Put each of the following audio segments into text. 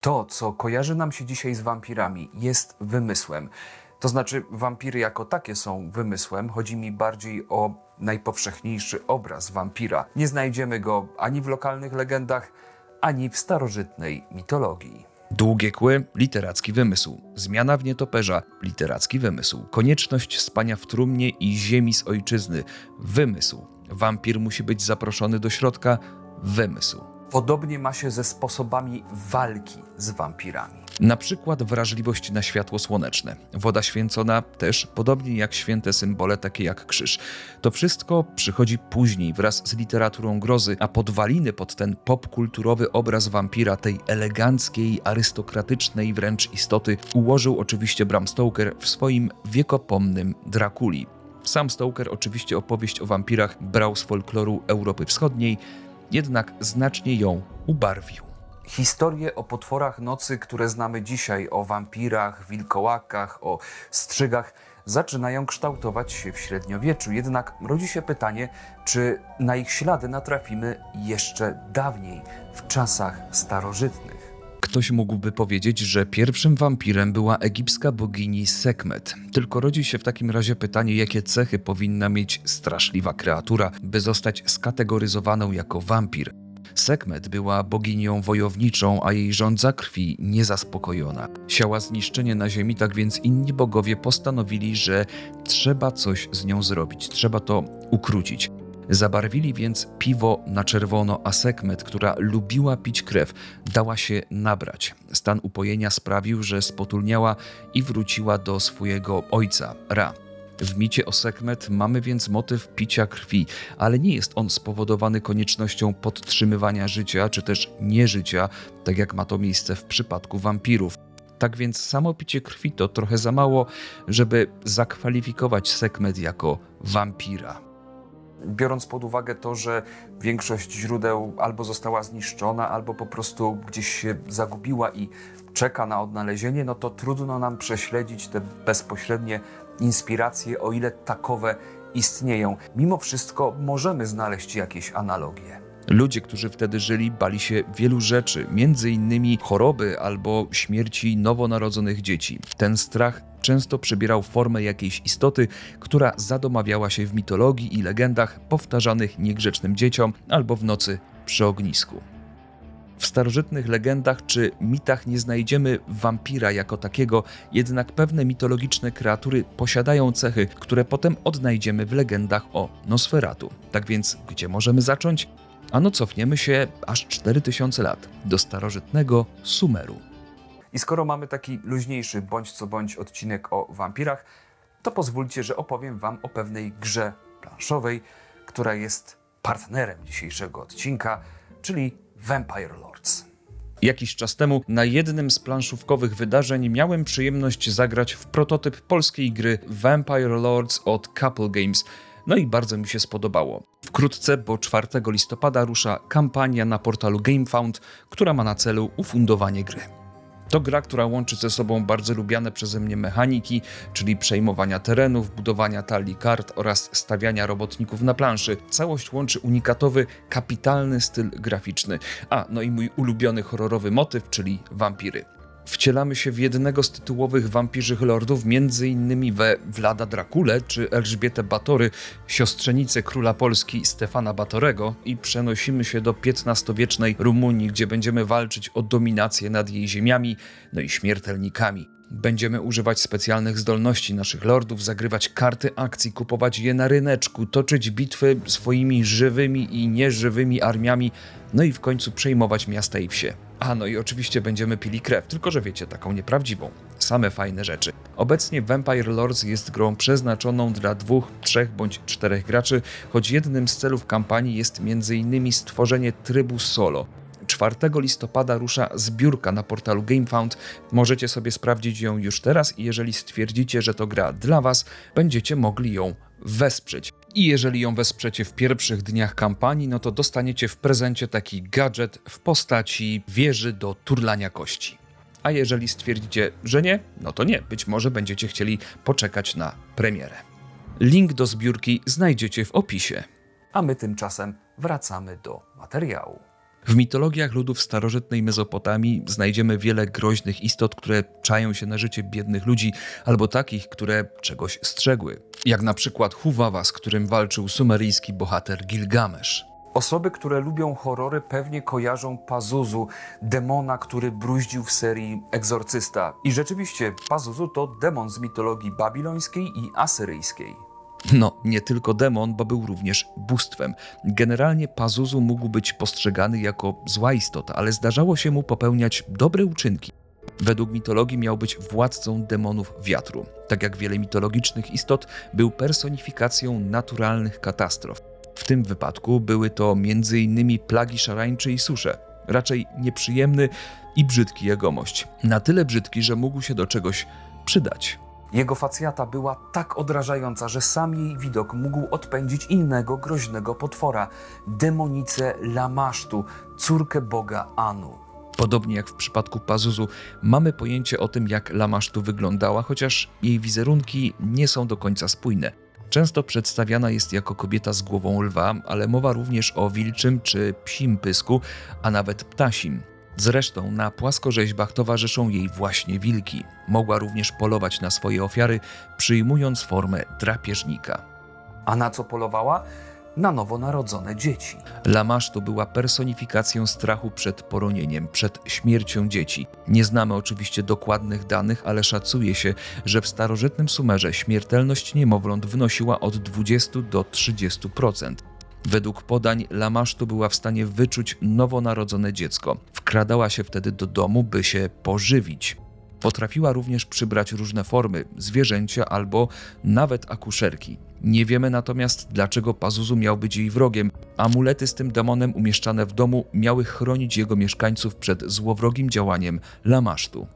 To, co kojarzy nam się dzisiaj z wampirami, jest wymysłem. To znaczy, wampiry jako takie są wymysłem. Chodzi mi bardziej o najpowszechniejszy obraz wampira. Nie znajdziemy go ani w lokalnych legendach, ani w starożytnej mitologii. Długie kły literacki wymysł. Zmiana w nietoperza literacki wymysł. Konieczność spania w trumnie i ziemi z ojczyzny wymysł. Wampir musi być zaproszony do środka wymysł. Podobnie ma się ze sposobami walki z wampirami. Na przykład wrażliwość na światło słoneczne. Woda święcona też, podobnie jak święte symbole takie jak krzyż. To wszystko przychodzi później wraz z literaturą grozy, a podwaliny pod ten popkulturowy obraz wampira, tej eleganckiej, arystokratycznej wręcz istoty, ułożył oczywiście Bram Stoker w swoim wiekopomnym Drakuli. Sam Stoker oczywiście opowieść o wampirach brał z folkloru Europy Wschodniej, jednak znacznie ją ubarwił. Historie o potworach nocy, które znamy dzisiaj, o wampirach, wilkołakach, o strzygach, zaczynają kształtować się w średniowieczu. Jednak rodzi się pytanie, czy na ich ślady natrafimy jeszcze dawniej, w czasach starożytnych. Ktoś mógłby powiedzieć, że pierwszym wampirem była egipska bogini Sekmet. Tylko rodzi się w takim razie pytanie, jakie cechy powinna mieć straszliwa kreatura, by zostać skategoryzowaną jako wampir. Sekmet była boginią wojowniczą, a jej żądza krwi niezaspokojona. Siała zniszczenie na ziemi, tak więc inni bogowie postanowili, że trzeba coś z nią zrobić, trzeba to ukrócić. Zabarwili więc piwo na czerwono, a Sekmet, która lubiła pić krew, dała się nabrać. Stan upojenia sprawił, że spotulniała i wróciła do swojego ojca, Ra. W micie o Sekmet mamy więc motyw picia krwi, ale nie jest on spowodowany koniecznością podtrzymywania życia czy też nieżycia, tak jak ma to miejsce w przypadku wampirów. Tak więc samo picie krwi to trochę za mało, żeby zakwalifikować Sekmet jako wampira. Biorąc pod uwagę to, że większość źródeł albo została zniszczona, albo po prostu gdzieś się zagubiła i czeka na odnalezienie, no to trudno nam prześledzić te bezpośrednie inspiracje, o ile takowe istnieją. Mimo wszystko możemy znaleźć jakieś analogie. Ludzie, którzy wtedy żyli, bali się wielu rzeczy, między innymi choroby albo śmierci nowonarodzonych dzieci. Ten strach często przybierał formę jakiejś istoty, która zadomawiała się w mitologii i legendach powtarzanych niegrzecznym dzieciom albo w nocy przy ognisku. W starożytnych legendach czy mitach nie znajdziemy wampira jako takiego, jednak pewne mitologiczne kreatury posiadają cechy, które potem odnajdziemy w legendach o Nosferatu. Tak więc, gdzie możemy zacząć? Ano cofniemy się aż 4000 lat do starożytnego Sumeru. I skoro mamy taki luźniejszy bądź co bądź odcinek o wampirach, to pozwólcie, że opowiem Wam o pewnej grze planszowej, która jest partnerem dzisiejszego odcinka, czyli Vampire Lords. Jakiś czas temu na jednym z planszówkowych wydarzeń miałem przyjemność zagrać w prototyp polskiej gry Vampire Lords od Couple Games. No i bardzo mi się spodobało. Wkrótce, bo 4 listopada rusza kampania na portalu GameFound, która ma na celu ufundowanie gry. To gra, która łączy ze sobą bardzo lubiane przeze mnie mechaniki, czyli przejmowania terenów, budowania talii kart oraz stawiania robotników na planszy. Całość łączy unikatowy, kapitalny styl graficzny. A, no i mój ulubiony horrorowy motyw, czyli wampiry. Wcielamy się w jednego z tytułowych wampirzych lordów, między innymi we Vlada Drakule czy Elżbietę Batory, siostrzenicę króla Polski Stefana Batorego i przenosimy się do XV-wiecznej Rumunii, gdzie będziemy walczyć o dominację nad jej ziemiami, no i śmiertelnikami. Będziemy używać specjalnych zdolności naszych lordów, zagrywać karty akcji, kupować je na ryneczku, toczyć bitwy swoimi żywymi i nieżywymi armiami, no i w końcu przejmować miasta i wsie. A no i oczywiście będziemy pili krew, tylko że wiecie, taką nieprawdziwą. Same fajne rzeczy. Obecnie Vampire Lords jest grą przeznaczoną dla dwóch, trzech bądź czterech graczy, choć jednym z celów kampanii jest m.in. stworzenie trybu solo. 4 listopada rusza zbiórka na portalu GameFound. Możecie sobie sprawdzić ją już teraz i jeżeli stwierdzicie, że to gra dla Was, będziecie mogli ją wesprzeć. I jeżeli ją wesprzecie w pierwszych dniach kampanii, no to dostaniecie w prezencie taki gadżet w postaci wieży do turlania kości. A jeżeli stwierdzicie, że nie, no to nie, być może będziecie chcieli poczekać na premierę. Link do zbiórki znajdziecie w opisie. A my tymczasem wracamy do materiału. W mitologiach ludów starożytnej Mezopotamii znajdziemy wiele groźnych istot, które czają się na życie biednych ludzi, albo takich, które czegoś strzegły. Jak na przykład Huwawa, z którym walczył sumeryjski bohater Gilgamesz. Osoby, które lubią horrory, pewnie kojarzą Pazuzu, demona, który bruździł w serii Egzorcysta. I rzeczywiście, Pazuzu to demon z mitologii babilońskiej i asyryjskiej. No, nie tylko demon, bo był również bóstwem. Generalnie Pazuzu mógł być postrzegany jako zła istota, ale zdarzało się mu popełniać dobre uczynki. Według mitologii miał być władcą demonów wiatru. Tak jak wiele mitologicznych istot, był personifikacją naturalnych katastrof. W tym wypadku były to m.in. plagi szarańcze i susze. Raczej nieprzyjemny i brzydki jegomość. Na tyle brzydki, że mógł się do czegoś przydać. Jego facjata była tak odrażająca, że sam jej widok mógł odpędzić innego groźnego potwora demonicę Lamasztu, córkę boga Anu. Podobnie jak w przypadku Pazuzu, mamy pojęcie o tym, jak Lamasztu wyglądała, chociaż jej wizerunki nie są do końca spójne. Często przedstawiana jest jako kobieta z głową lwa, ale mowa również o wilczym czy psim pysku, a nawet ptasim. Zresztą na płaskorzeźbach towarzyszą jej właśnie wilki. Mogła również polować na swoje ofiary, przyjmując formę drapieżnika. A na co polowała? Na nowonarodzone dzieci. Lamasztu była personifikacją strachu przed poronieniem, przed śmiercią dzieci. Nie znamy oczywiście dokładnych danych, ale szacuje się, że w starożytnym Sumerze śmiertelność niemowląt wynosiła od 20 do 30%. Według podań Lamasztu była w stanie wyczuć nowonarodzone dziecko. Wkradała się wtedy do domu, by się pożywić. Potrafiła również przybrać różne formy zwierzęcia albo nawet akuszerki. Nie wiemy natomiast, dlaczego Pazuzu miał być jej wrogiem. Amulety z tym demonem umieszczane w domu miały chronić jego mieszkańców przed złowrogim działaniem Lamasztu.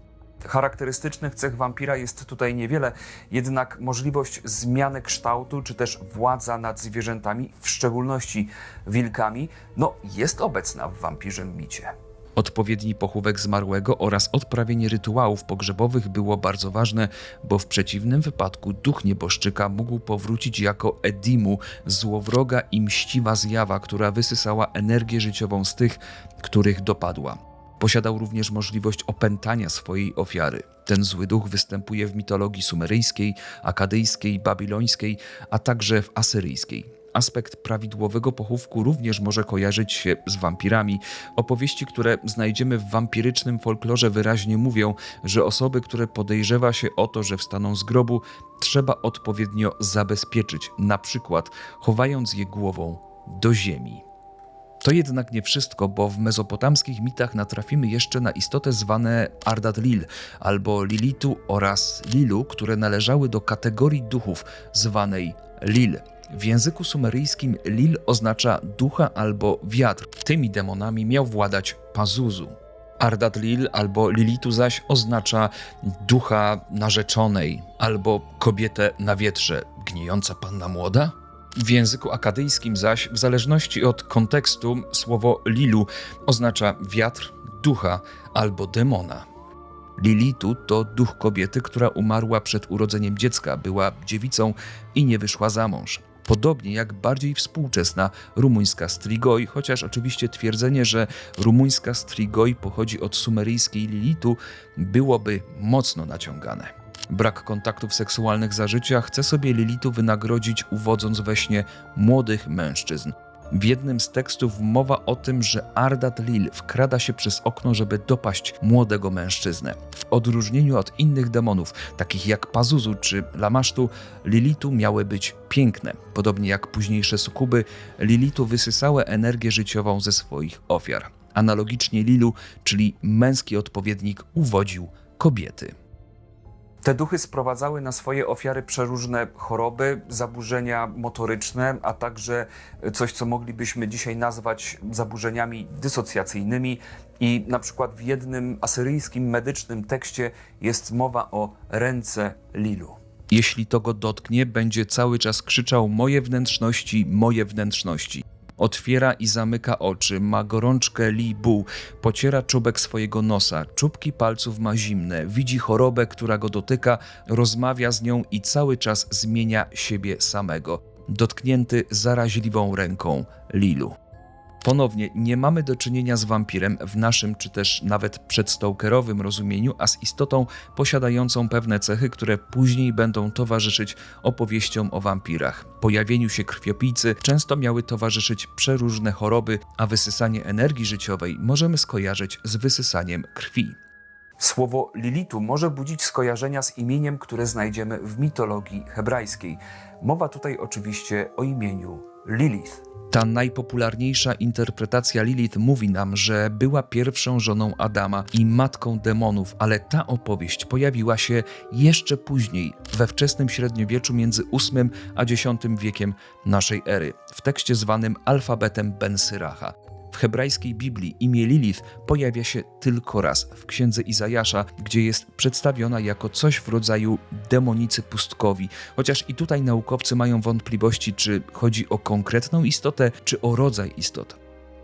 Charakterystycznych cech wampira jest tutaj niewiele, jednak możliwość zmiany kształtu czy też władza nad zwierzętami, w szczególności wilkami, no jest obecna w wampirzym micie. Odpowiedni pochówek zmarłego oraz odprawienie rytuałów pogrzebowych było bardzo ważne, bo w przeciwnym wypadku duch nieboszczyka mógł powrócić jako Edimu, złowroga i mściwa zjawa, która wysysała energię życiową z tych, których dopadła. Posiadał również możliwość opętania swojej ofiary. Ten zły duch występuje w mitologii sumeryjskiej, akadyjskiej, babilońskiej, a także w asyryjskiej. Aspekt prawidłowego pochówku również może kojarzyć się z wampirami. Opowieści, które znajdziemy w wampirycznym folklorze, wyraźnie mówią, że osoby, które podejrzewa się o to, że wstaną z grobu, trzeba odpowiednio zabezpieczyć, na przykład chowając je głową do ziemi. To jednak nie wszystko, bo w mezopotamskich mitach natrafimy jeszcze na istoty zwane Ardat-Lil albo Lilitu oraz Lilu, które należały do kategorii duchów zwanej Lil. W języku sumeryjskim Lil oznacza ducha albo wiatr. Tymi demonami miał władać Pazuzu. Ardat Lil albo Lilitu zaś oznacza ducha narzeczonej albo kobietę na wietrze, gnijąca panna młoda? W języku akadyjskim zaś, w zależności od kontekstu, słowo lilu oznacza wiatr, ducha albo demona. Lilitu to duch kobiety, która umarła przed urodzeniem dziecka, była dziewicą i nie wyszła za mąż. Podobnie jak bardziej współczesna rumuńska strigoi, chociaż oczywiście twierdzenie, że rumuńska strigoi pochodzi od sumeryjskiej Lilitu, byłoby mocno naciągane. Brak kontaktów seksualnych za życia chce sobie Lilitu wynagrodzić, uwodząc we śnie młodych mężczyzn. W jednym z tekstów mowa o tym, że Ardat Lil wkrada się przez okno, żeby dopaść młodego mężczyznę. W odróżnieniu od innych demonów, takich jak Pazuzu czy Lamasztu, Lilitu miały być piękne. Podobnie jak późniejsze sukuby, Lilitu wysysały energię życiową ze swoich ofiar. Analogicznie Lilu, czyli męski odpowiednik, uwodził kobiety. Te duchy sprowadzały na swoje ofiary przeróżne choroby, zaburzenia motoryczne, a także coś, co moglibyśmy dzisiaj nazwać zaburzeniami dysocjacyjnymi. I na przykład w jednym asyryjskim medycznym tekście jest mowa o ręce Lilu. Jeśli to go dotknie, będzie cały czas krzyczał: Moje wnętrzności, moje wnętrzności. Otwiera i zamyka oczy, ma gorączkę Li Bu, pociera czubek swojego nosa, czubki palców ma zimne, widzi chorobę, która go dotyka, rozmawia z nią i cały czas zmienia siebie samego, dotknięty zaraźliwą ręką Lilu. Ponownie nie mamy do czynienia z wampirem w naszym czy też nawet przedstołkerowym rozumieniu, a z istotą posiadającą pewne cechy, które później będą towarzyszyć opowieściom o wampirach. Pojawieniu się krwiopijcy często miały towarzyszyć przeróżne choroby, a wysysanie energii życiowej możemy skojarzyć z wysysaniem krwi. Słowo Lilitu może budzić skojarzenia z imieniem, które znajdziemy w mitologii hebrajskiej. Mowa tutaj oczywiście o imieniu Lilith. Ta najpopularniejsza interpretacja Lilith mówi nam, że była pierwszą żoną Adama i matką demonów, ale ta opowieść pojawiła się jeszcze później, we wczesnym średniowieczu między VIII a X wiekiem naszej ery, w tekście zwanym alfabetem Ben Syracha. W hebrajskiej Biblii imię Lilith pojawia się tylko raz w księdze Izajasza, gdzie jest przedstawiona jako coś w rodzaju demonicy pustkowi. Chociaż i tutaj naukowcy mają wątpliwości, czy chodzi o konkretną istotę, czy o rodzaj istot.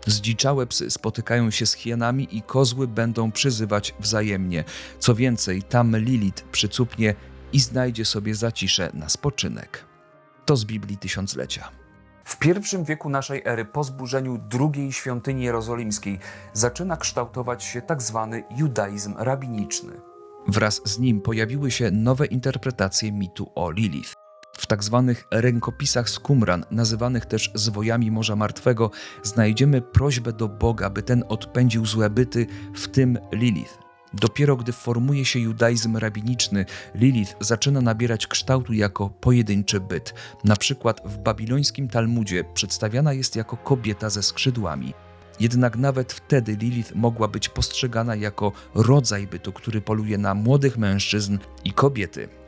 Zdziczałe psy spotykają się z hienami i kozły będą przyzywać wzajemnie. Co więcej, tam Lilith przycupnie i znajdzie sobie zaciszę na spoczynek. To z Biblii Tysiąclecia. W pierwszym wieku naszej ery, po zburzeniu drugiej świątyni jerozolimskiej, zaczyna kształtować się tak zwany judaizm rabiniczny. Wraz z nim pojawiły się nowe interpretacje mitu o Lilith. W tak zwanych rękopisach z Qumran, nazywanych też zwojami Morza Martwego, znajdziemy prośbę do Boga, by ten odpędził złe byty, w tym Lilith. Dopiero gdy formuje się judaizm rabiniczny, Lilith zaczyna nabierać kształtu jako pojedynczy byt. Na przykład w babilońskim Talmudzie przedstawiana jest jako kobieta ze skrzydłami. Jednak nawet wtedy Lilith mogła być postrzegana jako rodzaj bytu, który poluje na młodych mężczyzn i kobiety.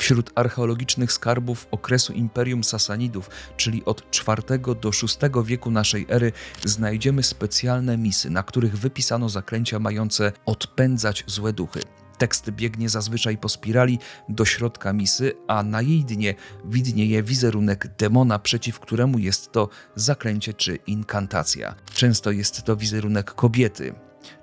Wśród archeologicznych skarbów okresu Imperium Sasanidów, czyli od IV do VI wieku naszej ery, znajdziemy specjalne misy, na których wypisano zaklęcia mające odpędzać złe duchy. Tekst biegnie zazwyczaj po spirali do środka misy, a na jej dnie widnieje wizerunek demona, przeciw któremu jest to zaklęcie czy inkantacja. Często jest to wizerunek kobiety.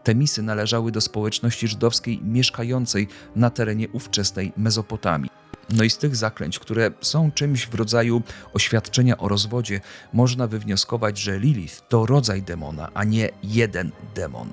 Te misy należały do społeczności żydowskiej mieszkającej na terenie ówczesnej Mezopotamii. No i z tych zaklęć, które są czymś w rodzaju oświadczenia o rozwodzie, można wywnioskować, że Lilith to rodzaj demona, a nie jeden demon.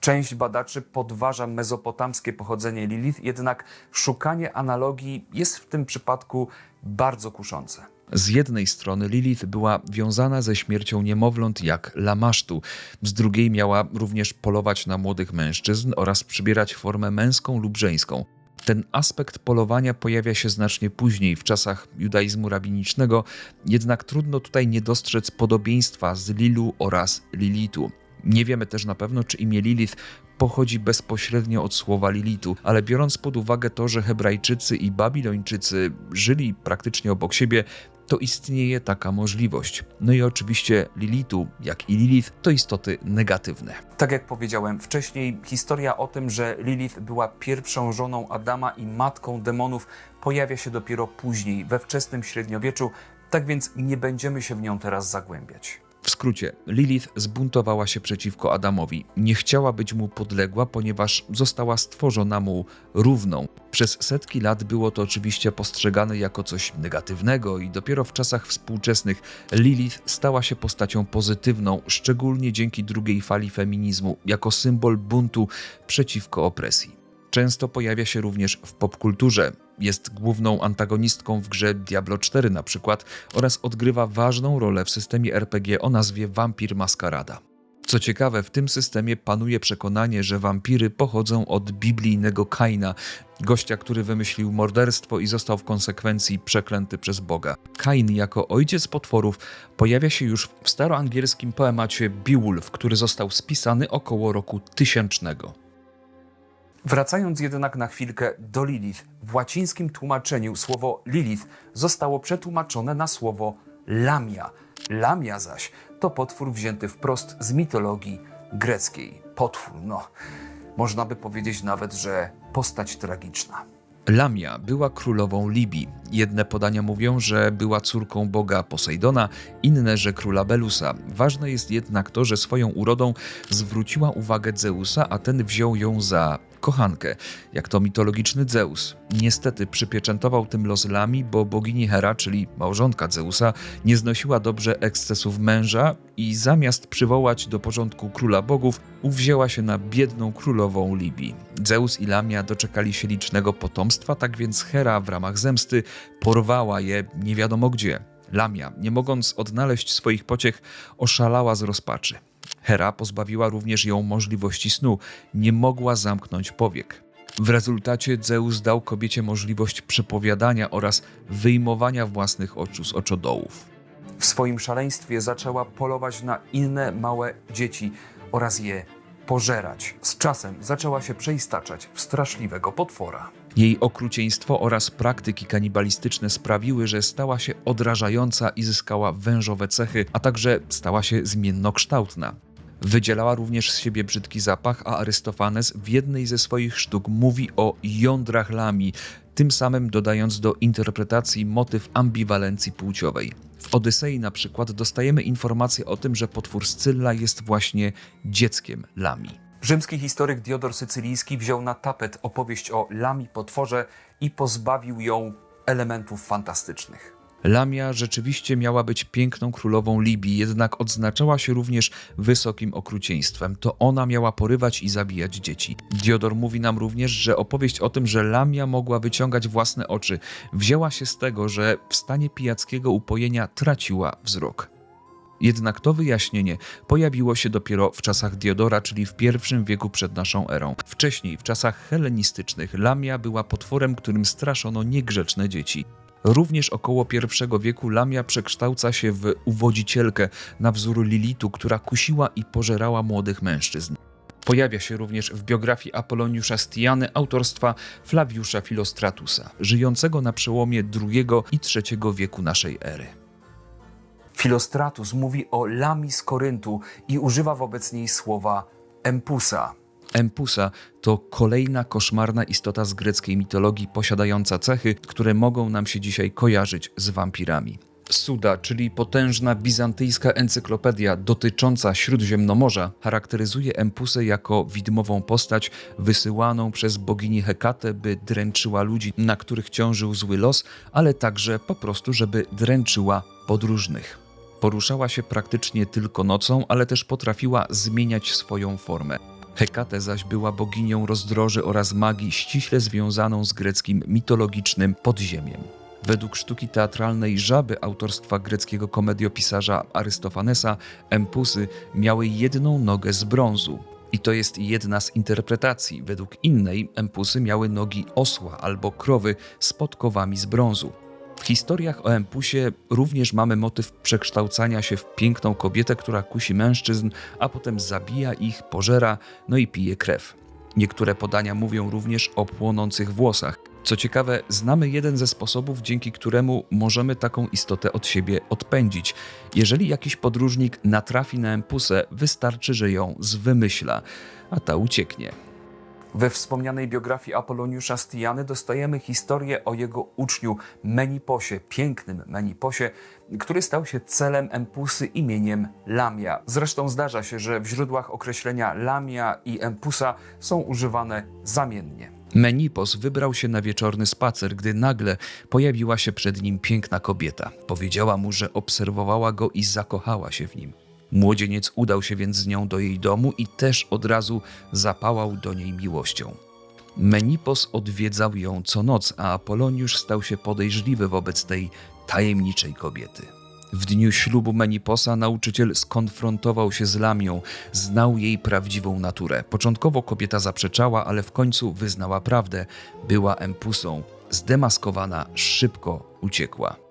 Część badaczy podważa mezopotamskie pochodzenie Lilith, jednak szukanie analogii jest w tym przypadku bardzo kuszące. Z jednej strony Lilith była wiązana ze śmiercią niemowląt jak Lamasztu, z drugiej miała również polować na młodych mężczyzn oraz przybierać formę męską lub żeńską. Ten aspekt polowania pojawia się znacznie później, w czasach judaizmu rabinicznego, jednak trudno tutaj nie dostrzec podobieństwa z Lilu oraz Lilitu. Nie wiemy też na pewno, czy imię Lilith pochodzi bezpośrednio od słowa Lilitu, ale biorąc pod uwagę to, że Hebrajczycy i Babilończycy żyli praktycznie obok siebie, to istnieje taka możliwość. No i oczywiście Lilitu, jak i Lilith, to istoty negatywne. Tak jak powiedziałem wcześniej, historia o tym, że Lilith była pierwszą żoną Adama i matką demonów, pojawia się dopiero później, we wczesnym średniowieczu, tak więc nie będziemy się w nią teraz zagłębiać. W skrócie, Lilith zbuntowała się przeciwko Adamowi. Nie chciała być mu podległa, ponieważ została stworzona mu równą. Przez setki lat było to oczywiście postrzegane jako coś negatywnego i dopiero w czasach współczesnych Lilith stała się postacią pozytywną, szczególnie dzięki drugiej fali feminizmu, jako symbol buntu przeciwko opresji. Często pojawia się również w popkulturze. Jest główną antagonistką w grze Diablo 4 na przykład oraz odgrywa ważną rolę w systemie RPG o nazwie Vampir Maskarada. Co ciekawe, w tym systemie panuje przekonanie, że wampiry pochodzą od biblijnego Kaina, gościa, który wymyślił morderstwo i został w konsekwencji przeklęty przez Boga. Kain jako ojciec potworów pojawia się już w staroangielskim poemacie Beowulf, który został spisany około roku tysięcznego. Wracając jednak na chwilkę do Lilith, w łacińskim tłumaczeniu słowo Lilith zostało przetłumaczone na słowo Lamia. Lamia zaś to potwór wzięty wprost z mitologii greckiej. Potwór, no, można by powiedzieć nawet, że postać tragiczna. Lamia była królową Libii. Jedne podania mówią, że była córką boga Posejdona, inne, że króla Belusa. Ważne jest jednak to, że swoją urodą zwróciła uwagę Zeusa, a ten wziął ją za kochankę, jak to mitologiczny Zeus. Niestety przypieczętował tym los Lami, bo bogini Hera, czyli małżonka Zeusa, nie znosiła dobrze ekscesów męża i zamiast przywołać do porządku króla bogów, uwzięła się na biedną królową Libii. Zeus i Lamia doczekali się licznego potomstwa, tak więc Hera w ramach zemsty porwała je nie wiadomo gdzie. Lamia, nie mogąc odnaleźć swoich pociech, oszalała z rozpaczy. Hera pozbawiła również ją możliwości snu, nie mogła zamknąć powiek. W rezultacie Zeus dał kobiecie możliwość przepowiadania oraz wyjmowania własnych oczu z oczodołów. W swoim szaleństwie zaczęła polować na inne małe dzieci oraz je pożerać. Z czasem zaczęła się przeistaczać w straszliwego potwora. Jej okrucieństwo oraz praktyki kanibalistyczne sprawiły, że stała się odrażająca i zyskała wężowe cechy, a także stała się zmiennokształtna. Wydzielała również z siebie brzydki zapach, a Arystofanes w jednej ze swoich sztuk mówi o jądrach lami, tym samym dodając do interpretacji motyw ambiwalencji płciowej. W Odysei na przykład dostajemy informację o tym, że potwór Scylla jest właśnie dzieckiem lami. Rzymski historyk Diodor Sycylijski wziął na tapet opowieść o Lami potworze i pozbawił ją elementów fantastycznych. Lamia rzeczywiście miała być piękną królową Libii, jednak odznaczała się również wysokim okrucieństwem. To ona miała porywać i zabijać dzieci. Diodor mówi nam również, że opowieść o tym, że Lamia mogła wyciągać własne oczy, wzięła się z tego, że w stanie pijackiego upojenia traciła wzrok. Jednak to wyjaśnienie pojawiło się dopiero w czasach Diodora, czyli w I wieku przed naszą erą. Wcześniej, w czasach helenistycznych, Lamia była potworem, którym straszono niegrzeczne dzieci. Również około I wieku Lamia przekształca się w uwodzicielkę na wzór Lilitu, która kusiła i pożerała młodych mężczyzn. Pojawia się również w biografii Apoloniusza Stiany autorstwa Flaviusza Filostratusa, żyjącego na przełomie II i III wieku naszej ery. Filostratus mówi o Lami z Koryntu i używa wobec niej słowa empusa. Empusa to kolejna koszmarna istota z greckiej mitologii posiadająca cechy, które mogą nam się dzisiaj kojarzyć z wampirami. Suda, czyli potężna bizantyjska encyklopedia dotycząca Śródziemnomorza, charakteryzuje Empusę jako widmową postać wysyłaną przez bogini Hekatę, by dręczyła ludzi, na których ciążył zły los, ale także po prostu, żeby dręczyła podróżnych. Poruszała się praktycznie tylko nocą, ale też potrafiła zmieniać swoją formę. Hekate zaś była boginią rozdroży oraz magii ściśle związaną z greckim mitologicznym podziemiem. Według sztuki teatralnej Żaby autorstwa greckiego komediopisarza Arystofanesa, Empusy miały jedną nogę z brązu. I to jest jedna z interpretacji. Według innej Empusy miały nogi osła albo krowy z podkowami z brązu. W historiach o Empusie również mamy motyw przekształcania się w piękną kobietę, która kusi mężczyzn, a potem zabija ich, pożera, no i pije krew. Niektóre podania mówią również o płonących włosach. Co ciekawe, znamy jeden ze sposobów, dzięki któremu możemy taką istotę od siebie odpędzić. Jeżeli jakiś podróżnik natrafi na Empusę, wystarczy, że ją zwymyśla, a ta ucieknie. We wspomnianej biografii Apoloniusza Stiany dostajemy historię o jego uczniu Meniposie, pięknym Meniposie, który stał się celem Empusy imieniem Lamia. Zresztą zdarza się, że w źródłach określenia Lamia i Empusa są używane zamiennie. Menipos wybrał się na wieczorny spacer, gdy nagle pojawiła się przed nim piękna kobieta. Powiedziała mu, że obserwowała go i zakochała się w nim. Młodzieniec udał się więc z nią do jej domu i też od razu zapałał do niej miłością. Menipos odwiedzał ją co noc, a Apoloniusz stał się podejrzliwy wobec tej tajemniczej kobiety. W dniu ślubu Meniposa nauczyciel skonfrontował się z Lamią, znał jej prawdziwą naturę. Początkowo kobieta zaprzeczała, ale w końcu wyznała prawdę. Była empusą. Zdemaskowana, szybko uciekła.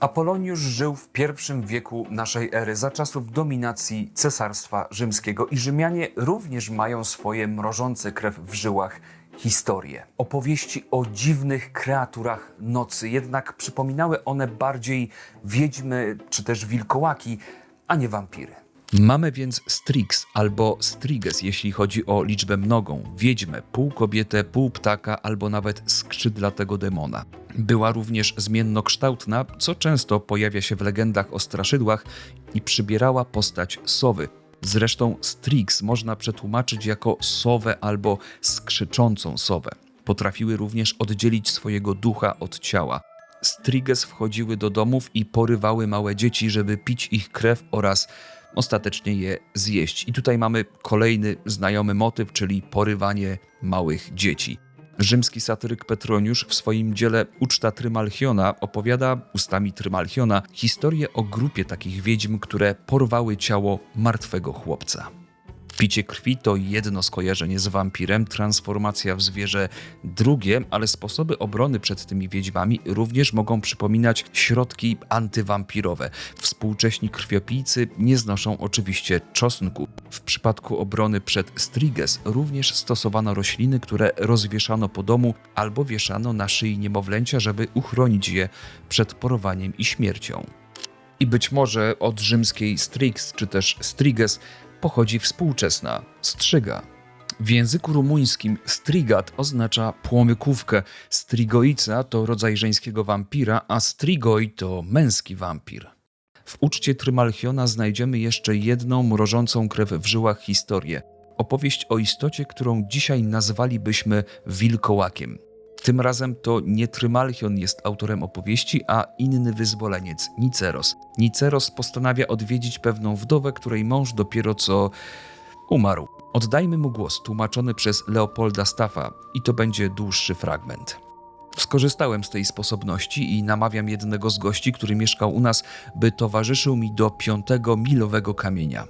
Apoloniusz żył w I wieku naszej ery, za czasów dominacji Cesarstwa Rzymskiego i Rzymianie również mają swoje mrożące krew w żyłach historie. Opowieści o dziwnych kreaturach nocy, jednak przypominały one bardziej wiedźmy czy też wilkołaki, a nie wampiry. Mamy więc Strix albo Striges, jeśli chodzi o liczbę mnogą, wiedźmę, pół kobietę, pół ptaka albo nawet skrzydlatego demona. Była również zmiennokształtna, co często pojawia się w legendach o straszydłach i przybierała postać sowy. Zresztą Strix można przetłumaczyć jako sowę albo skrzyczącą sowę. Potrafiły również oddzielić swojego ducha od ciała. Striges wchodziły do domów i porywały małe dzieci, żeby pić ich krew oraz ostatecznie je zjeść. I tutaj mamy kolejny znajomy motyw, czyli porywanie małych dzieci. Rzymski satyryk Petroniusz w swoim dziele Uczta Trymalchiona opowiada ustami Trymalchiona historię o grupie takich wiedźm, które porwały ciało martwego chłopca. Picie krwi to jedno skojarzenie z wampirem, transformacja w zwierzę drugie, ale sposoby obrony przed tymi wiedźmami również mogą przypominać środki antywampirowe. Współcześni krwiopijcy nie znoszą oczywiście czosnku. W przypadku obrony przed striges również stosowano rośliny, które rozwieszano po domu albo wieszano na szyi niemowlęcia, żeby uchronić je przed porwaniem i śmiercią. I być może od rzymskiej strix czy też striges pochodzi współczesna strzyga. W języku rumuńskim strigat oznacza płomykówkę, strigoica to rodzaj żeńskiego wampira, a strigoi to męski wampir. W uczcie Trymalchiona znajdziemy jeszcze jedną mrożącą krew w żyłach historię. Opowieść o istocie, którą dzisiaj nazwalibyśmy wilkołakiem. Tym razem to nie Trymalchion jest autorem opowieści, a inny wyzwoleniec, Niceros. Niceros postanawia odwiedzić pewną wdowę, której mąż dopiero co umarł. Oddajmy mu głos, tłumaczony przez Leopolda Staffa, i to będzie dłuższy fragment. Skorzystałem z tej sposobności i namawiam jednego z gości, który mieszkał u nas, by towarzyszył mi do piątego milowego kamienia.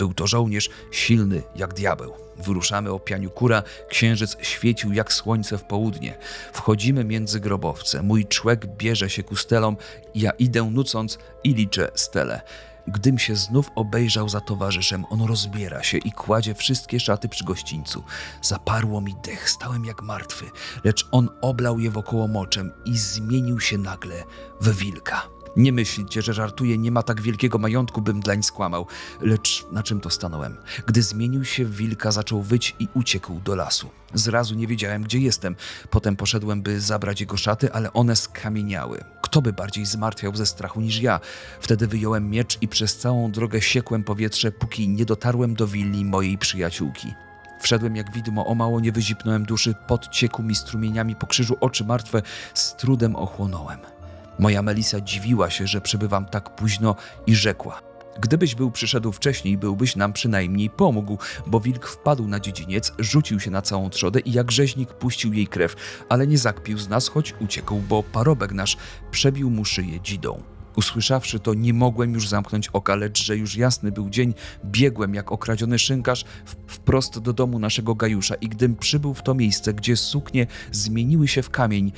Był to żołnierz silny jak diabeł. Wyruszamy o pianiu kura, księżyc świecił jak słońce w południe. Wchodzimy między grobowce, mój człek bierze się ku stelom, ja idę nucąc i liczę stele. Gdym się znów obejrzał za towarzyszem, on rozbiera się i kładzie wszystkie szaty przy gościńcu. Zaparło mi dech, stałem jak martwy, lecz on oblał je wokoło moczem i zmienił się nagle w wilka. Nie myślcie, że żartuję, nie ma tak wielkiego majątku, bym dlań skłamał. Lecz na czym to stanąłem? Gdy zmienił się w wilka, zaczął wyć i uciekł do lasu. Zrazu nie wiedziałem, gdzie jestem. Potem poszedłem, by zabrać jego szaty, ale one skamieniały. Kto by bardziej zmartwiał ze strachu niż ja? Wtedy wyjąłem miecz i przez całą drogę siekłem powietrze, póki nie dotarłem do willi mojej przyjaciółki. Wszedłem jak widmo, o mało nie wyzipnąłem duszy, podciekł mi strumieniami po krzyżu, oczy martwe, z trudem ochłonąłem. Moja Melisa dziwiła się, że przybywam tak późno i rzekła: Gdybyś był przyszedł wcześniej, byłbyś nam przynajmniej pomógł, bo wilk wpadł na dziedziniec, rzucił się na całą trzodę i jak rzeźnik puścił jej krew, ale nie zakpił z nas, choć uciekł, bo parobek nasz przebił mu szyję dzidą. Usłyszawszy to, nie mogłem już zamknąć oka, lecz że już jasny był dzień, biegłem jak okradziony szynkarz wprost do domu naszego Gajusza i gdym przybył w to miejsce, gdzie suknie zmieniły się w kamień,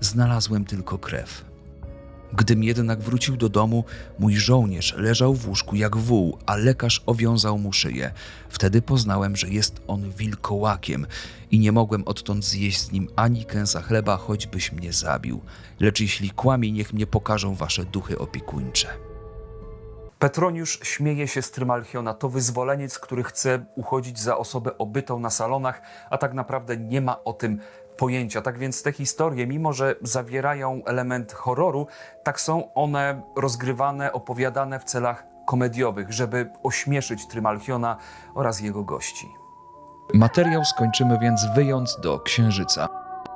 znalazłem tylko krew. Gdym jednak wrócił do domu, mój żołnierz leżał w łóżku jak wół, a lekarz owiązał mu szyję. Wtedy poznałem, że jest on wilkołakiem i nie mogłem odtąd zjeść z nim ani kęsa chleba, choćbyś mnie zabił. Lecz jeśli kłamie, niech mnie pokażą wasze duchy opiekuńcze. Petroniusz śmieje się z Trymalchiona. To wyzwoleniec, który chce uchodzić za osobę obytą na salonach, a tak naprawdę nie ma o tym pojęcia. Tak więc te historie, mimo że zawierają element horroru, tak są one rozgrywane, opowiadane w celach komediowych, żeby ośmieszyć Trymalchiona oraz jego gości. Materiał skończymy więc wyjąc do księżyca.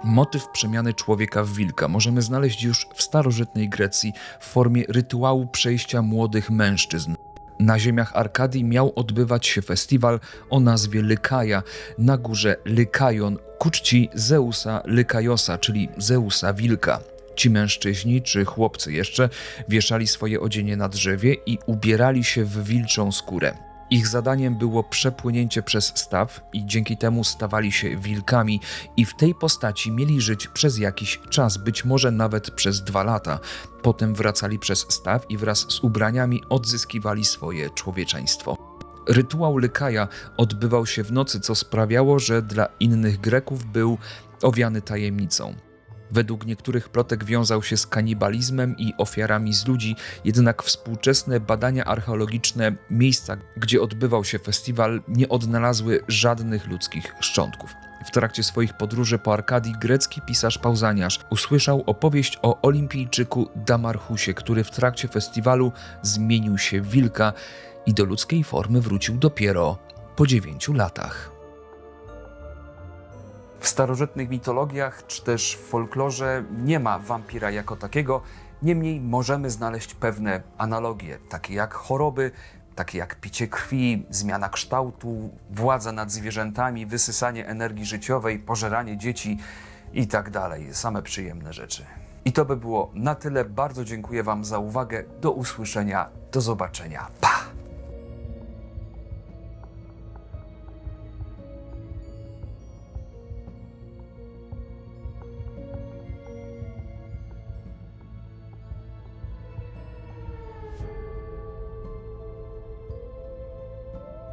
Motyw przemiany człowieka w wilka możemy znaleźć już w starożytnej Grecji w formie rytuału przejścia młodych mężczyzn. Na ziemiach Arkadii miał odbywać się festiwal o nazwie Lykaja na górze Lykajon ku czci Zeusa Lykajosa, czyli Zeusa Wilka. Ci mężczyźni, czy chłopcy jeszcze, wieszali swoje odzienie na drzewie i ubierali się w wilczą skórę. Ich zadaniem było przepłynięcie przez staw i dzięki temu stawali się wilkami i w tej postaci mieli żyć przez jakiś czas, być może nawet przez dwa lata. Potem wracali przez staw i wraz z ubraniami odzyskiwali swoje człowieczeństwo. Rytuał Lykaja odbywał się w nocy, co sprawiało, że dla innych Greków był owiany tajemnicą. Według niektórych plotek wiązał się z kanibalizmem i ofiarami z ludzi, jednak współczesne badania archeologiczne miejsca, gdzie odbywał się festiwal, nie odnalazły żadnych ludzkich szczątków. W trakcie swoich podróży po Arkadii grecki pisarz Pauzaniarz usłyszał opowieść o olimpijczyku Damarchusie, który w trakcie festiwalu zmienił się w wilka i do ludzkiej formy wrócił dopiero po dziewięciu latach. W starożytnych mitologiach czy też w folklorze nie ma wampira jako takiego, niemniej możemy znaleźć pewne analogie, takie jak choroby, takie jak picie krwi, zmiana kształtu, władza nad zwierzętami, wysysanie energii życiowej, pożeranie dzieci i tak dalej. Same przyjemne rzeczy. I to by było na tyle. Bardzo dziękuję Wam za uwagę. Do usłyszenia, do zobaczenia. Pa!